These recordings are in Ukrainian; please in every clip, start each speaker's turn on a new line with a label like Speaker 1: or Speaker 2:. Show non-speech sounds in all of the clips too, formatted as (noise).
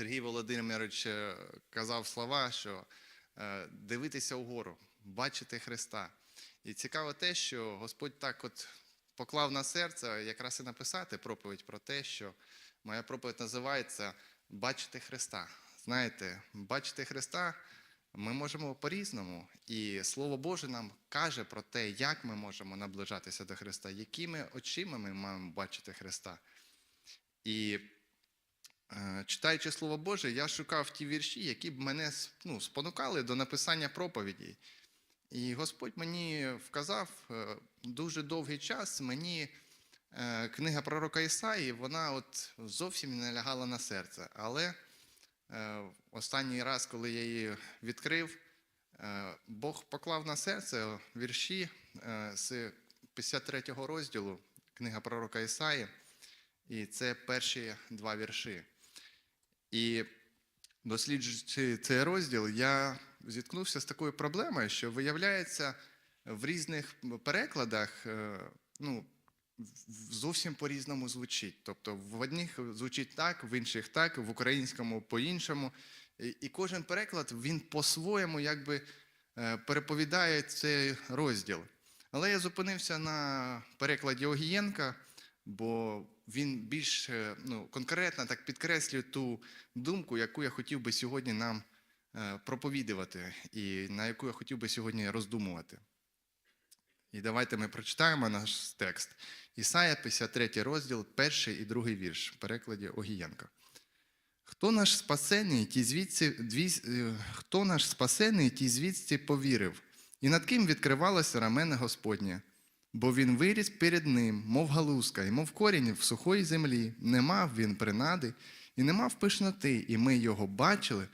Speaker 1: Сергій Володимирович е, казав слова, що е, дивитися вгору, бачити Христа. І цікаво те, що Господь так от поклав на серце якраз і написати проповідь про те, що моя проповідь називається Бачити Христа. Знаєте, бачити Христа ми можемо по-різному. І Слово Боже нам каже про те, як ми можемо наближатися до Христа, якими очима ми маємо бачити Христа. І Читаючи Слово Боже, я шукав ті вірші, які б мене ну, спонукали до написання проповіді. І Господь мені вказав е, дуже довгий час, мені е, книга пророка Ісаї, вона от зовсім не лягала на серце. Але е, останній раз, коли я її відкрив, е, Бог поклав на серце вірші е, з 53 розділу, книга пророка Ісаї, і це перші два вірші. І досліджуючи цей розділ, я зіткнувся з такою проблемою, що виявляється, в різних перекладах е, ну, зовсім по-різному звучить. Тобто в одних звучить так, в інших так, в українському по-іншому. І, кожен переклад він по-своєму якби е, переповідає цей розділ. Але я зупинився на перекладі Огієнка, бо він більш е, ну, конкретно так підкреслює ту думку, яку я хотів би сьогодні нам е, проповідувати, і на яку я хотів би сьогодні роздумувати. І давайте ми прочитаємо наш текст. Ісая, 53 розділ, перший і другий вірш в перекладі Огієнка. Хто наш спасений, ті звідси, дві, е, хто наш спасений, ті звідси повірив, і над ким відкривалося рамене Господнє. Бо він виріс перед ним, мов галузка, і мов корінь в сухої землі, не мав він принади, і не мав пишноти, і ми його бачили,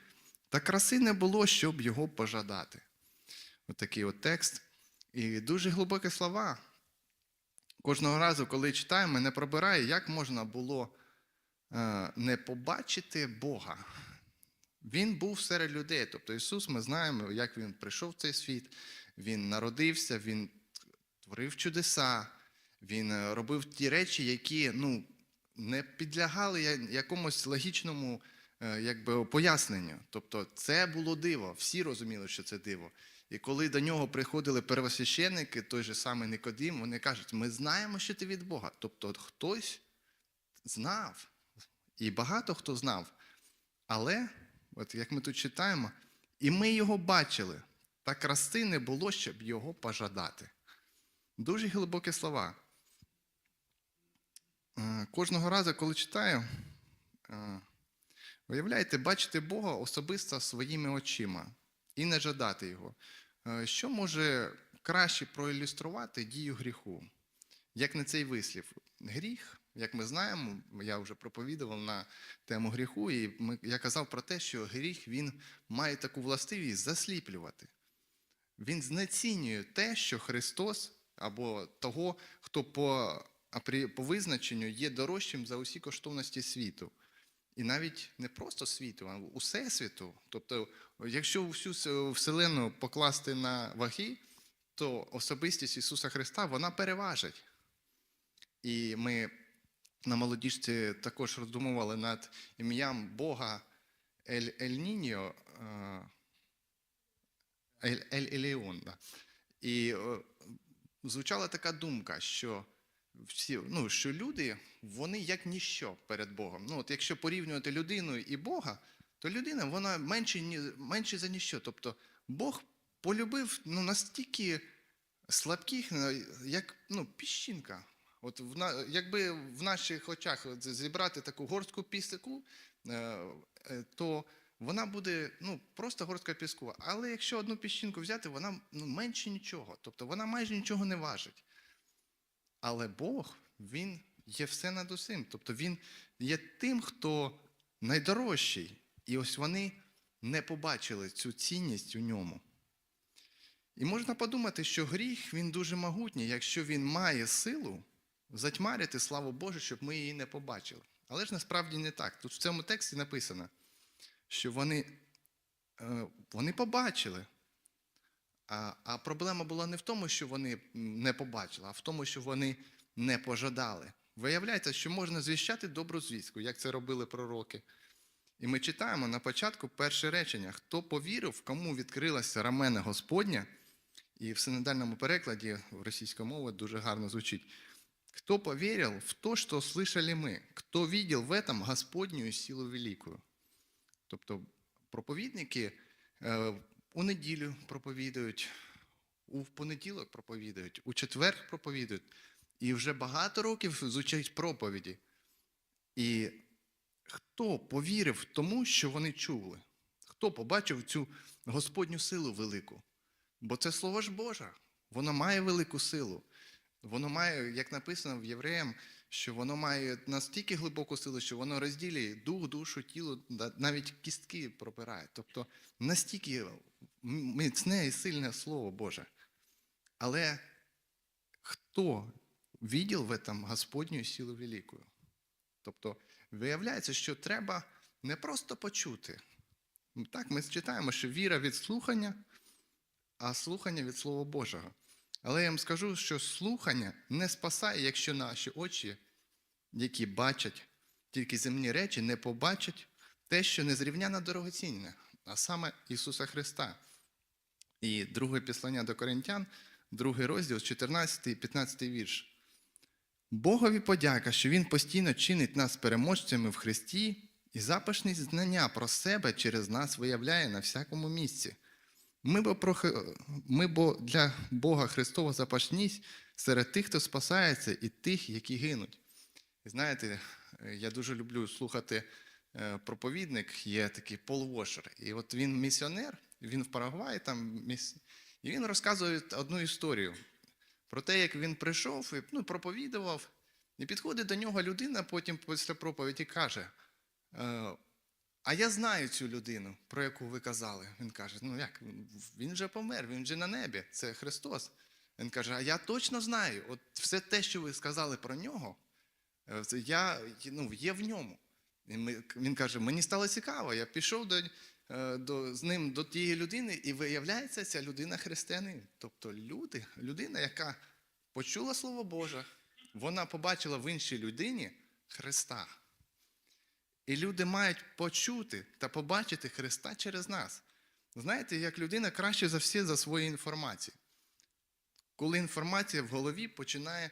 Speaker 1: та краси не було, щоб його пожадати. Отакий от текст. І дуже глибокі слова. Кожного разу, коли читаємо, мене пробирає, як можна було е, не побачити Бога. Він був серед людей. Тобто Ісус, ми знаємо, як Він прийшов в цей світ, Він народився, Він творив чудеса, Він е, робив ті речі, які ну, не підлягали якомусь логічному е, якби, поясненню. Тобто це було диво, всі розуміли, що це диво. І коли до нього приходили первосвященники, той же самий Никодим, вони кажуть, ми знаємо, що ти від Бога. Тобто хтось знав, і багато хто знав. Але, от як ми тут читаємо, і ми його бачили, та краси не було, щоб його пожадати. Дуже глибокі слова. Е, Кожного разу, коли читаю, е, виявляєте, бачити Бога особисто своїми очима і не жадати Його. Е, Що може краще проілюструвати дію гріху? Як не цей вислів? Гріх, як ми знаємо, я вже проповідував на тему гріху, і я казав про те, що гріх він має таку властивість засліплювати. Він знецінює те, що Христос або того, хто по, по визначенню є дорожчим за усі коштовності світу. І навіть не просто світу, а усе світу. Тобто, якщо всю вселену покласти на ваги, то особистість Ісуса Христа вона переважить. І ми на молодіжці також роздумували над ім'ям Бога Ель, Ель Ніньо, е, Ель, Ель Еліон. Да. І е, звучала така думка, що всі, ну, що люди, вони як ніщо перед Богом. Ну, от якщо порівнювати людину і Бога, то людина вона менше, менше за ніщо. Тобто Бог полюбив ну, настільки слабких, ну, як ну, піщинка. От в якби в наших очах зібрати таку горстку піску, е, е, то вона буде ну, просто горстка піску. Але якщо одну піщинку взяти, вона ну, менше нічого. Тобто вона майже нічого не важить. Але Бог, Він є все над усім. Тобто Він є тим, хто найдорожчий. І ось вони не побачили цю цінність у ньому. І можна подумати, що гріх він дуже могутній, якщо він має силу затьмарити славу Божу, щоб ми її не побачили. Але ж насправді не так. Тут в цьому тексті написано, що вони, е, вони побачили. А, а проблема була не в тому, що вони не побачили, а в тому, що вони не пожадали. Виявляється, що можна звіщати добру звістку, як це робили пророки. І ми читаємо на початку перше речення: хто повірив, кому відкрилася рамена Господня, і в синодальному перекладі в російській мові дуже гарно звучить. Кто поверил в то, что слышали мы? Кто видел в этом Господню силу великую? Тобто проповідники е, у неділю проповідують, у понеділок проповідують, у четвер проповідують, і вже багато років звучать проповіді. І хто повірив тому, що вони чули? Хто побачив цю Господню силу велику? Бо це слово ж Боже, воно має велику силу. Воно має, як написано в Євреям, що воно має настільки глибоку силу, що воно розділює дух, душу, тіло, навіть кістки пропирає. Тобто настільки міцне і сильне Слово Боже. Але хто видів в этом Господню силу великую? Тобто, виявляється, що треба не просто почути. Так, ми читаємо, що віра від слухання, а слухання від Слова Божого. Але я вам скажу, що слухання не спасає, якщо наші очі, які бачать тільки земні речі, не побачать те, що незрівняно дорогоцінне, а саме Ісуса Христа. І друге післання до Коринтян, другий розділ, 14 і 15 вірш. Богові подяка, що Він постійно чинить нас переможцями в Христі, і запашність знання про себе через нас виявляє на всякому місці. Ми бо, про, ми бо для Бога Христова запашність серед тих, хто спасається, і тих, які гинуть. Знаєте, е, я дуже люблю слухати е, проповідник, є такий Пол Вошер. І от він місіонер, він в Парагваї, там, міс... і він розказує одну історію про те, як він прийшов і ну, проповідував, і підходить до нього людина потім після проповіді каже: е, а я знаю цю людину, про яку ви казали. Він каже: ну як, він вже помер, він вже на небі, це Христос. Він каже: А я точно знаю, от все те, що ви сказали про нього, е, я, ну, є в ньому. Він каже: мені стало цікаво, я пішов до, е, до, з ним до тієї людини, і виявляється, ця людина християнин. Тобто люди, людина, яка почула Слово Боже, вона побачила в іншій людині Христа. І люди мають почути та побачити Христа через нас. Знаєте, як людина краще за все за свою інформацію. Коли інформація в голові починає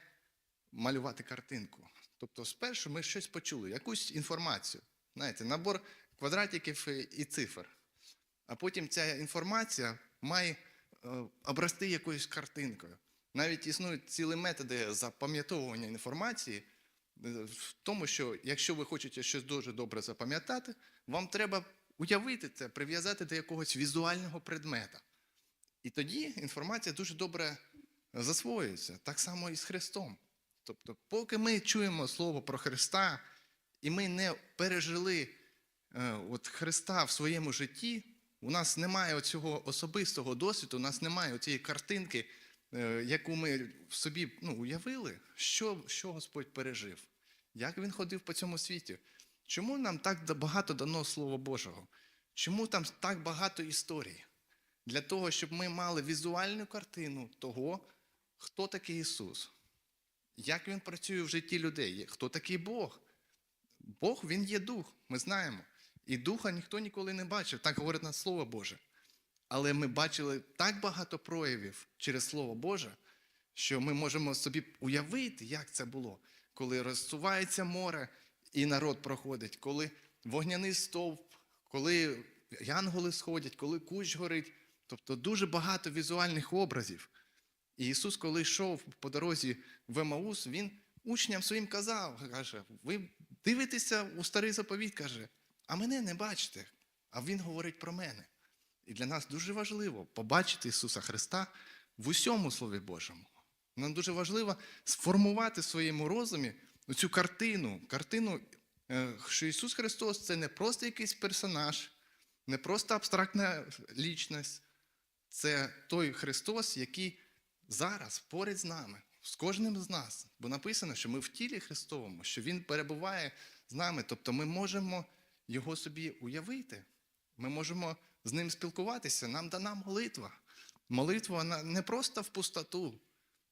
Speaker 1: малювати картинку. Тобто, спершу ми щось почули, якусь інформацію. Знаєте, набор квадратиків і- цифр. А потім ця інформація має е, обрасти якоюсь картинкою. Навіть існують цілі методи запам'ятовування інформації, в тому, що якщо ви хочете щось дуже добре запам'ятати, вам треба уявити це, прив'язати до якогось візуального предмета. І тоді інформація дуже добре засвоюється. Так само і з Христом. Тобто, поки ми чуємо слово про Христа, і ми не пережили е, от Христа в своєму житті, у нас немає цього особистого досвіду, у нас немає цієї картинки, яку ми в собі ну, уявили, що, що Господь пережив, як Він ходив по цьому світі. Чому нам так багато дано Слова Божого? Чому там так багато історій? Для того, щоб ми мали візуальну картину того, хто такий Ісус, як Він працює в житті людей, хто такий Бог. Бог Він є дух, ми знаємо. І духа ніхто ніколи не бачив, так говорить нас Слово Боже. Але ми бачили так багато проявів через Слово Боже, що ми можемо собі уявити, як це було, коли розсувається море і народ проходить, коли вогняний стовп, коли янголи сходять, коли кущ горить. Тобто дуже багато візуальних образів. І Ісус, коли йшов по дорозі в Емаус, Він учням своїм казав, каже, ви дивитеся у старий заповіт, каже, а мене не бачите, а Він говорить про мене. І для нас дуже важливо побачити Ісуса Христа в усьому Слові Божому. Нам дуже важливо сформувати в своєму розумі цю картину, картину, е, що Ісус Христос це не просто якийсь персонаж, не просто абстрактна лічність, це той Христос, який зараз поряд з нами, з кожним з нас. Бо написано, що ми в тілі Христовому, що Він перебуває з нами. Тобто ми можемо Його собі уявити. Ми можемо з ним спілкуватися. Нам дана молитва. Молитва вона не просто в пустоту,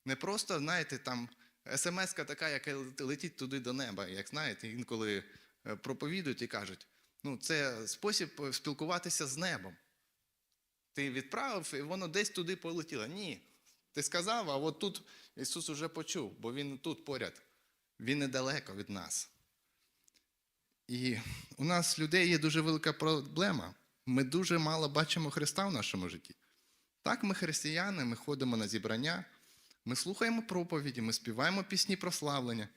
Speaker 1: не просто, знаєте, там смс-ка така, яка летить туди до неба. Як знаєте, інколи е, проповідують і кажуть: Ну, це спосіб е, спілкуватися з небом. Ти відправив, і воно десь туди полетіло. Ні. Ти сказав, а от тут Ісус уже почув, бо Він тут поряд. Він недалеко від нас. І у нас людей є дуже велика проблема. Ми дуже мало бачимо Христа в нашому житті. Так, ми християни, ми ходимо на зібрання, ми слухаємо проповіді, ми співаємо пісні прославлення.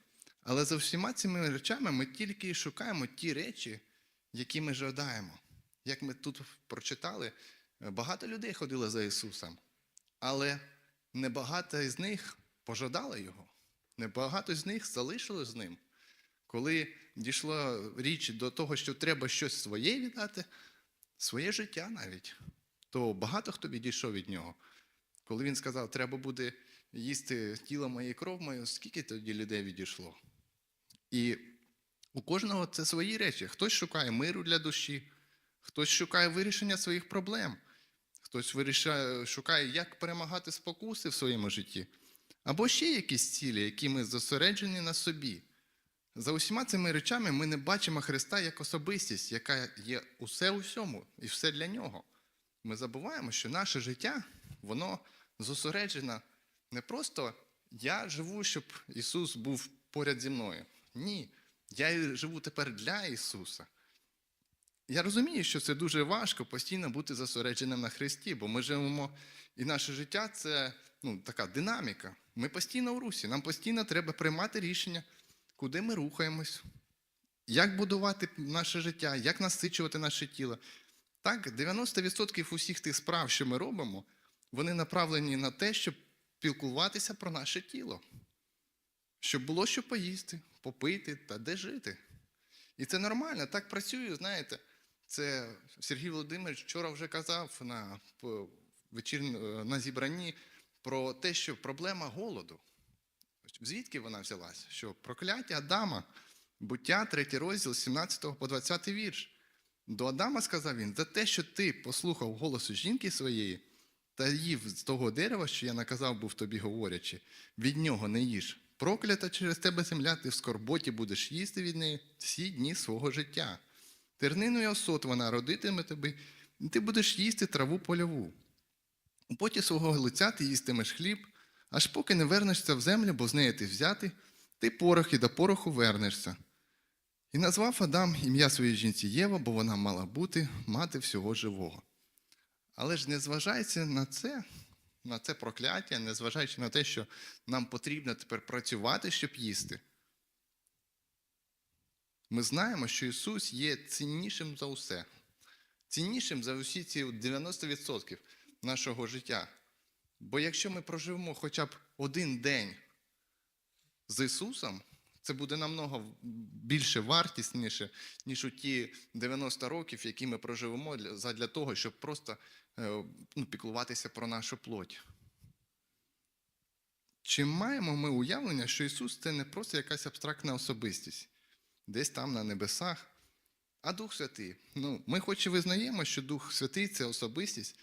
Speaker 1: Але за всіма цими речами ми тільки і шукаємо ті речі, які ми жадаємо. Як ми тут прочитали, е, багато людей ходило за Ісусом, але небагато з них пожадали Його. Небагато з них залишилось з ним. Коли дійшла річ до того, що треба щось своє віддати, своє життя навіть, то багато хто відійшов від нього. Коли він сказав, треба буде їсти тіло моє кров мою, скільки тоді людей відійшло? І у кожного це свої речі. Хтось шукає миру для душі, хтось шукає вирішення своїх проблем, хтось вирішає, шукає, як перемагати спокуси в своєму житті, або ще якісь цілі, які ми зосереджені на собі. За усіма цими речами ми не бачимо Христа як особистість, яка є усе у всьому і все для нього. Ми забуваємо, що наше життя, воно зосереджено не просто я живу, щоб Ісус був поряд зі мною. Ні, я живу тепер для Ісуса. Я розумію, що це дуже важко постійно бути зосередженим на Христі, бо ми живемо, і наше життя це ну, така динаміка. Ми постійно в русі, нам постійно треба приймати рішення, куди ми рухаємось, як будувати наше життя, як насичувати наше тіло. Так, 90% усіх тих справ, що ми робимо, вони направлені на те, щоб спілкуватися про наше тіло, щоб було що поїсти, попити та де жити. І це нормально, так працює, знаєте. Це Сергій Володимирович вчора вже казав на вечір на зібранні про те, що проблема голоду. Звідки вона взялась? Що прокляття Адама, буття, 3 розділ, 17 по 20 вірш. До Адама сказав він: за те, що ти послухав голосу жінки своєї та їв з того дерева, що я наказав був тобі говорячи, від нього не їж. Проклята через тебе земля, ти в скорботі будеш їсти від неї всі дні свого життя. Тернину і осот вона родитиме тобі, і ти будеш їсти траву польову. У поті свого лиця ти їстимеш хліб, аж поки не вернешся в землю, бо з неї ти взяти, ти порох і до пороху вернешся. І назвав Адам ім'я своїй жінці Єва, бо вона мала бути мати всього живого. Але ж не зважаючи на це, на це прокляття, не зважаючи на те, що нам потрібно тепер працювати, щоб їсти, ми знаємо, що Ісус є ціннішим за усе, ціннішим за усі ці 90% нашого життя. Бо якщо ми проживемо хоча б один день з Ісусом, це буде намного більше вартісніше, ніж у ті 90 років, які ми проживемо для, того, щоб просто е, ну, піклуватися про нашу плоть. Чи маємо ми уявлення, що Ісус це не просто якась абстрактна особистість, десь там на небесах, а Дух Святий. Ну, ми хоч і визнаємо, що Дух Святий це особистість,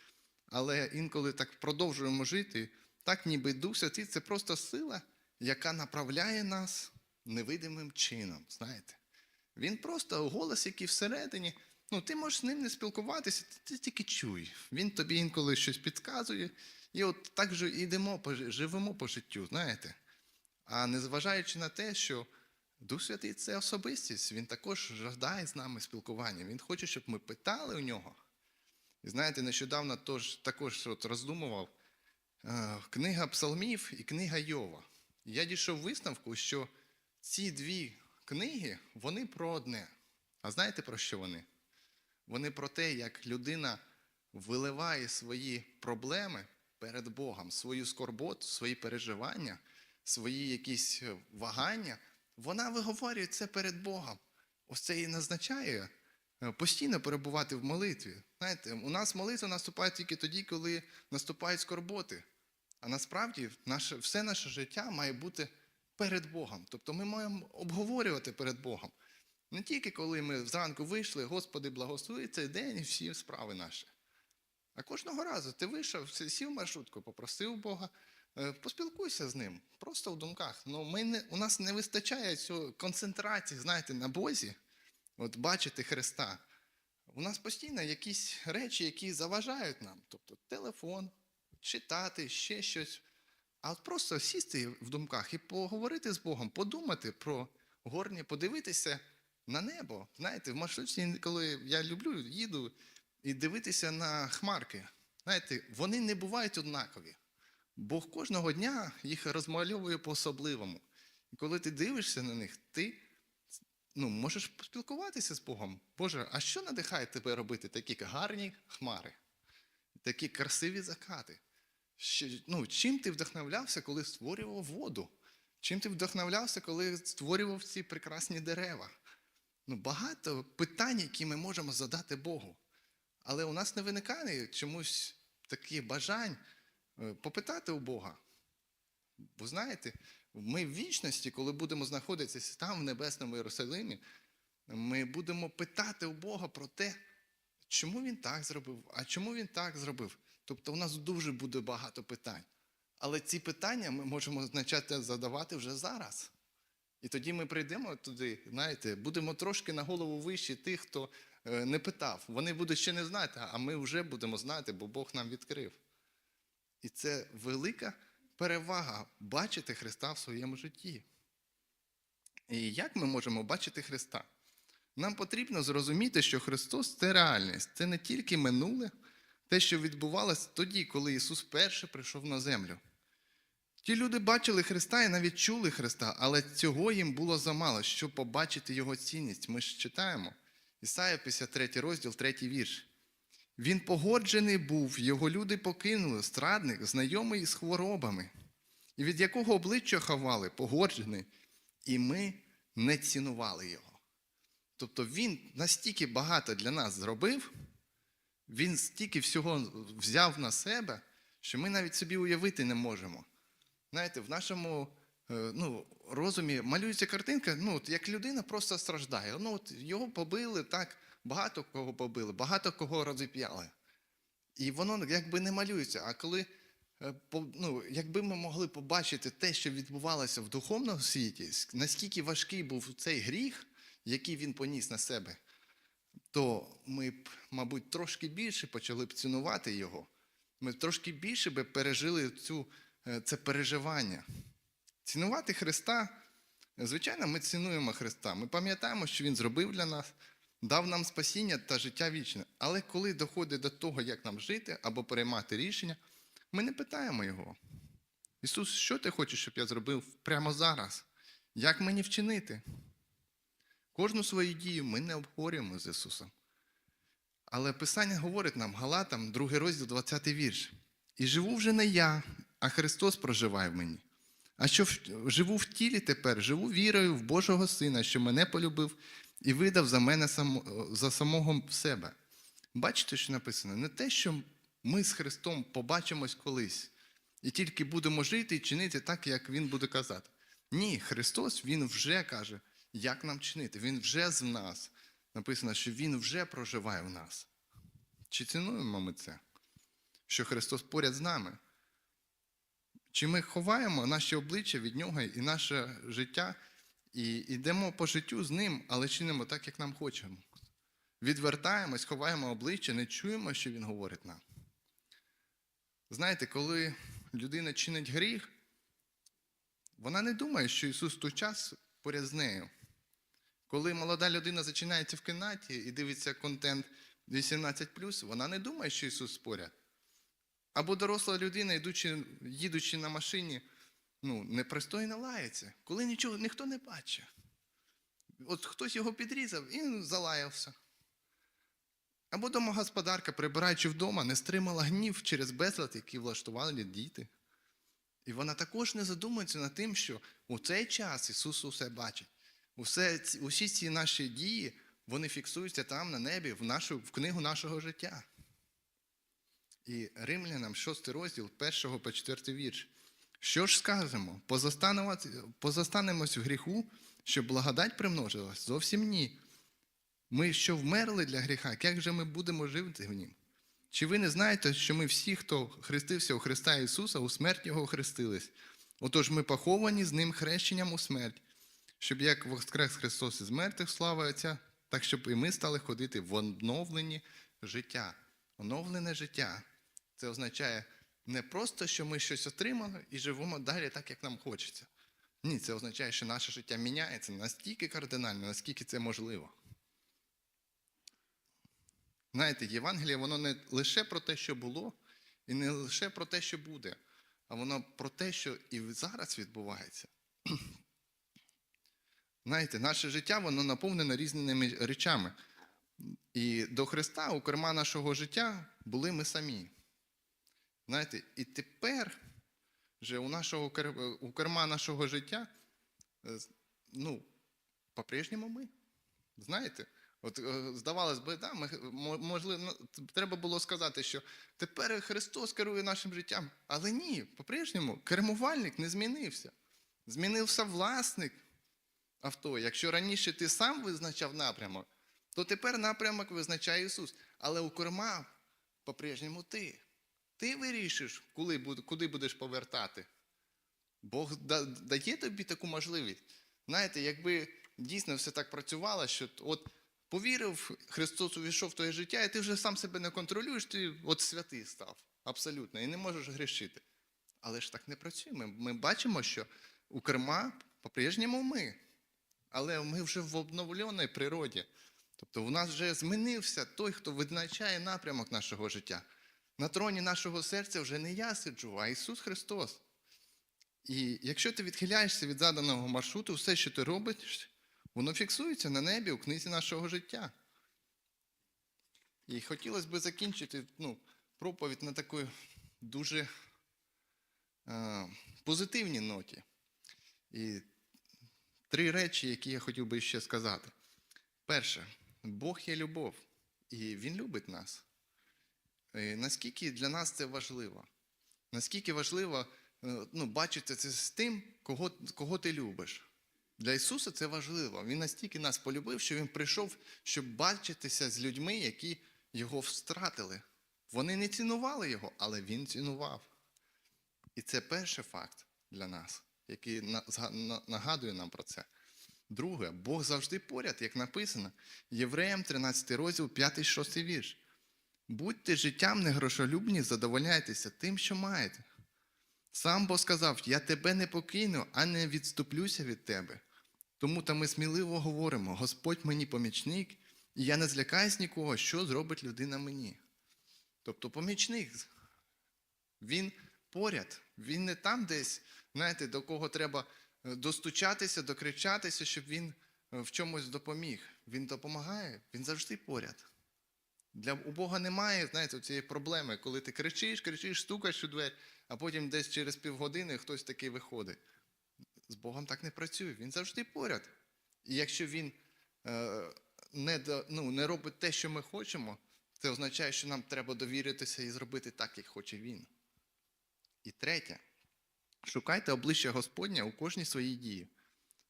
Speaker 1: але інколи так продовжуємо жити, так ніби Дух Святий це просто сила, яка направляє нас невидимим чином. Знаєте? Він просто голос, який всередині. Ну, ти можеш з ним не спілкуватися, ти, тільки чуй. Він тобі інколи щось підказує. І от так же йдемо, живемо по життю, знаєте. А незважаючи на те, що Дух Святий це особистість, він також жадає з нами спілкування. Він хоче, щоб ми питали у нього. І знаєте, нещодавно тож, також от роздумував е, книга Псалмів і книга Йова. Я дійшов висновку, що ці дві книги вони про одне. А знаєте про що вони? Вони про те, як людина виливає свої проблеми перед Богом, свою скорботу, свої переживання, свої якісь е, вагання. Вона виговорює це перед Богом. Ось це і назначає постійно перебувати в молитві. Знаєте, у нас молитва наступає тільки тоді, коли наступають скорботи. А насправді наше, все наше життя має бути перед Богом. Тобто ми маємо обговорювати перед Богом. Не тільки коли ми зранку вийшли, Господи, благослови цей день і всі справи наші. А кожного разу ти вийшов, сів маршрутку, попросив Бога, е, поспілкуйся з ним, просто в думках. Ну, ми не, у нас не вистачає цього концентрації, знаєте, на Бозі, от бачити Христа. у нас постійно якісь речі, які заважають нам. Тобто телефон, читати, ще щось. А от просто сісти в думках і поговорити з Богом, подумати про горні, подивитися на небо. Знаєте, в маршрутці, коли я люблю, їду і дивитися на хмарки. Знаєте, вони не бувають однакові. Бог кожного дня їх розмальовує по-особливому. І коли ти дивишся на них, ти ну, можеш поспілкуватися з Богом. Боже, а що надихає тебе робити такі гарні хмари, такі красиві закати? Що, ну, чим ти вдохновлявся, коли створював воду? Чим ти вдохновлявся, коли створював ці прекрасні дерева? Ну, багато питань, які ми можемо задати Богу. Але у нас не виникає чомусь таких бажань е, попитати у Бога. Бо знаєте, ми в вічності, коли будемо знаходитися там, в Небесному Єрусалимі, ми будемо питати у Бога про те, чому він так зробив, а чому він так зробив. Тобто у нас дуже буде багато питань. Але ці питання ми можемо почати задавати вже зараз. І тоді ми прийдемо туди, знаєте, будемо трошки на голову вищі тих, хто е, не питав. Вони будуть ще не знати, а ми вже будемо знати, бо Бог нам відкрив. І це велика перевага бачити Христа в своєму житті. І як ми можемо бачити Христа? Нам потрібно зрозуміти, що Христос це реальність, це не тільки минуле, те, що відбувалося тоді, коли Ісус вперше прийшов на землю. Ті люди бачили Христа і навіть чули Христа, але цього їм було замало, щоб побачити Його цінність. Ми ж читаємо. Ісая 53 розділ, 3 вірш. Він погоджений був, його люди покинули, страдник, знайомий з хворобами, і від якого обличчя ховали, погоджений, і ми не цінували його. Тобто він настільки багато для нас зробив, він стільки всього взяв на себе, що ми навіть собі уявити не можемо. Знаєте, в нашому е, ну, розумі малюється картинка, ну, от як людина просто страждає. Ну, от його побили так, багато кого побили, багато кого розіп'яли. І воно якби не малюється. А коли е, ну, якби ми могли побачити те, що відбувалося в духовному світі, наскільки важкий був цей гріх, який він поніс на себе, то ми б, мабуть, трошки більше почали б цінувати його. Ми трошки більше би пережили цю, е, це переживання. Цінувати Христа, звичайно, ми цінуємо Христа. Ми пам'ятаємо, що Він зробив для нас, дав нам спасіння та життя вічне. Але коли доходить до того, як нам жити або приймати рішення, ми не питаємо Його. Ісус, що ти хочеш, щоб я зробив прямо зараз? Як мені вчинити? Кожну свою дію ми не обговорюємо з Ісусом. Але Писання говорить нам, Галатам, 2 розділ, 20 вірш. І живу вже не я, а Христос проживає в мені. А що живу в тілі тепер, живу вірою в Божого Сина, що мене полюбив і видав за мене за самого себе. Бачите, що написано? Не те, що ми з Христом побачимось колись, і тільки будемо жити і чинити так, як Він буде казати. Ні, Христос Він вже каже, як нам чинити. Він вже з нас. Написано, що Він вже проживає в нас. Чи цінуємо ми це? Що Христос поряд з нами? Чи ми ховаємо наші обличчя від Нього і наше життя, і йдемо по життю з ним, але чинимо так, як нам хочемо? Відвертаємось, ховаємо обличчя, не чуємо, що Він говорить нам. Знаєте, коли людина чинить гріх, вона не думає, що Ісус той час поряд з нею. Коли молода людина зачинається в кімнаті і дивиться контент 18, вона не думає, що Ісус поряд. Або доросла людина, їдучи на машині, ну, непристойно лається, коли нічого ніхто не бачить. От хтось його підрізав і залаявся. Або домогосподарка, прибираючи вдома, не стримала гнів через безлад, який влаштували діти. І вона також не задумується над тим, що у цей час Ісус усе бачить. Усе, усі ці наші дії, вони фіксуються там на небі, в, нашу, в книгу нашого життя. І Римлянам 6 розділ 1 по 4 вірш. Що ж скажемо? Позостанемось в гріху, щоб благодать примножилась? Зовсім ні. Ми що вмерли для гріха, як же ми будемо жити в нім? Чи ви не знаєте, що ми всі, хто хрестився у Христа Ісуса, у смерть Його хрестились? Отож ми поховані з Ним хрещенням у смерть, щоб як воскрес Христос із мертвих, слава Отця, так щоб і ми стали ходити в оновлені життя. Оновлене життя. Це означає не просто, що ми щось отримали і живемо далі так, як нам хочеться. Ні, це означає, що наше життя міняється настільки кардинально, наскільки це можливо. Знаєте, Євангеліє, воно не лише про те, що було, і не лише про те, що буде, а воно про те, що і зараз відбувається. (clears throat) Знаєте, наше життя воно наповнене різними речами. І до Христа у керма нашого життя були ми самі. Знаєте, і тепер вже у, нашого, у керма нашого життя, е, ну, по-прежньому ми. Знаєте, от е, здавалось би, да, ми, можливо, ну, треба було сказати, що тепер Христос керує нашим життям. Але ні, по-прежньому кермувальник не змінився. Змінився власник авто. Якщо раніше ти сам визначав напрямок, то тепер напрямок визначає Ісус. Але у керма по-прежньому ти. Ти вирішиш, коли, куди будеш повертати. Бог дає тобі таку можливість. Знаєте, якби дійсно все так працювало, що от повірив, Христос увійшов в твоє життя, і ти вже сам себе не контролюєш, ти от святий став. Абсолютно, і не можеш грішити. Але ж так не працює. Ми, ми бачимо, що у керма по-прежньому ми. Але ми вже в обновленій природі. Тобто у нас вже змінився той, хто визначає напрямок нашого життя. На троні нашого серця вже не я сиджу, а Ісус Христос. І якщо ти відхиляєшся від заданого маршруту, все, що ти робиш, воно фіксується на небі у книзі нашого життя. І хотілося б закінчити ну, проповідь на такій дуже е, позитивній ноті. І три речі, які я хотів би ще сказати. Перше, Бог є любов, і Він любить нас. І наскільки для нас це важливо? Наскільки важливо е, ну, бачити це з тим, кого, кого ти любиш? Для Ісуса це важливо. Він настільки нас полюбив, що Він прийшов, щоб бачитися з людьми, які його втратили. Вони не цінували його, але Він цінував. І це перший факт для нас, який нагадує нам про це. Друге, Бог завжди поряд, як написано, Євреям 13 розділ, 5-6 вірш. Будьте життям негрошолюбні, задовольняйтеся тим, що маєте. Сам Бог сказав: Я тебе не покину, а не відступлюся від тебе. Тому то ми сміливо говоримо: Господь мені помічник, і я не злякаюсь нікого, що зробить людина мені. Тобто помічник, він поряд, він не там десь, знаєте, до кого треба е, достучатися, докричатися, щоб він е, в чомусь допоміг. Він допомагає, він завжди поряд. Для у Бога немає, знаєте, цієї проблеми, коли ти кричиш, кричиш, стукаєш у двері, а потім десь через півгодини хтось такий виходить. З Богом так не працює, він завжди поряд. І якщо він е, не, ну, не робить те, що ми хочемо, це означає, що нам треба довіритися і зробити так, як хоче він. І третє, шукайте обличчя Господня у кожній своїй дії.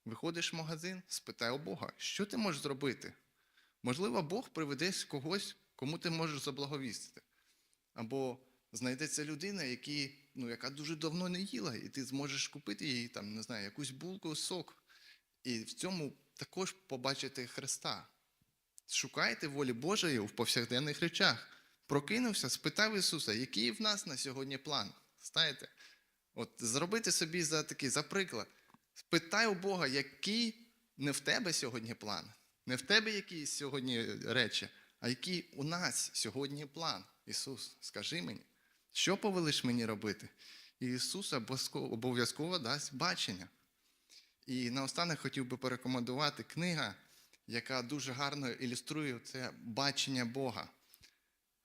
Speaker 1: Виходиш в магазин, спитай у Бога, що ти можеш зробити? Можливо, Бог приведе когось, кому ти можеш заблаговістити. Або знайдеться людина, які, ну, яка дуже давно не їла, і ти зможеш купити їй там, не знаю, якусь булку, сок. І в цьому також побачити Христа. Шукайте волі Божої в повсякденних речах. Прокинувся, спитав Ісуса, який в нас на сьогодні план. Знаєте, от зробити собі за такий за приклад. Спитай у Бога, який не в тебе сьогодні план, не в тебе якісь сьогодні речі, а який у нас сьогодні план. Ісус, скажи мені, що повелиш мені робити? І Ісус обов'язково- дасть бачення. І наостанок хотів би порекомендувати книга, яка дуже гарно ілюструє це бачення Бога.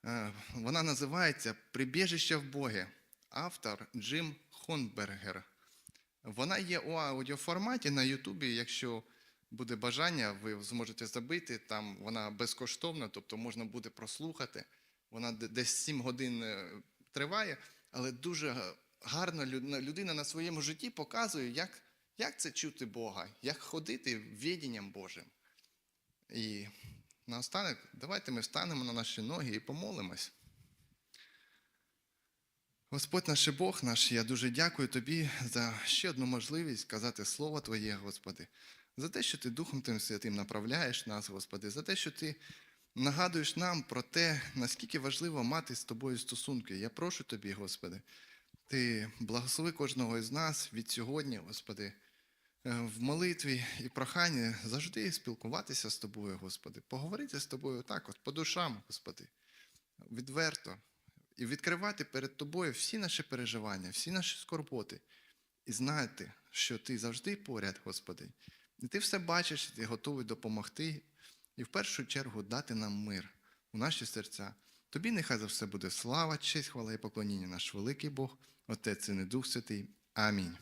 Speaker 1: Е, Вона називається Прибіжище в Богі. Автор Джим Хонбергер. Вона є у аудіоформаті на Ютубі. Якщо буде бажання, ви зможете забити. Там вона безкоштовна, тобто можна буде прослухати. Вона десь 7 годин е, триває, але дуже гарно людина на своєму житті показує, як, як це чути Бога, як ходити відінням Божим. І наостанок, давайте ми встанемо на наші ноги і помолимось. Господь наш Бог наш, я дуже дякую Тобі за ще одну можливість сказати Слово Твоє, Господи. За те, що ти Духом Тим Святим направляєш нас, Господи, за те, що ти нагадуєш нам про те, наскільки важливо мати з тобою стосунки. Я прошу тобі, Господи, ти благослови кожного із нас від сьогодні, Господи, е, в молитві і проханні завжди спілкуватися з тобою, Господи, поговорити з тобою так, от по душам, Господи, відверто, і відкривати перед тобою всі наші переживання, всі наші скорботи, і знати, що ти завжди поряд, Господи, і ти все бачиш, ти готовий допомогти, і в першу чергу дати нам мир у наші серця. Тобі нехай за все буде слава, честь, хвала і поклоніння, наш великий Бог, Отець і Дух Святий. Амінь.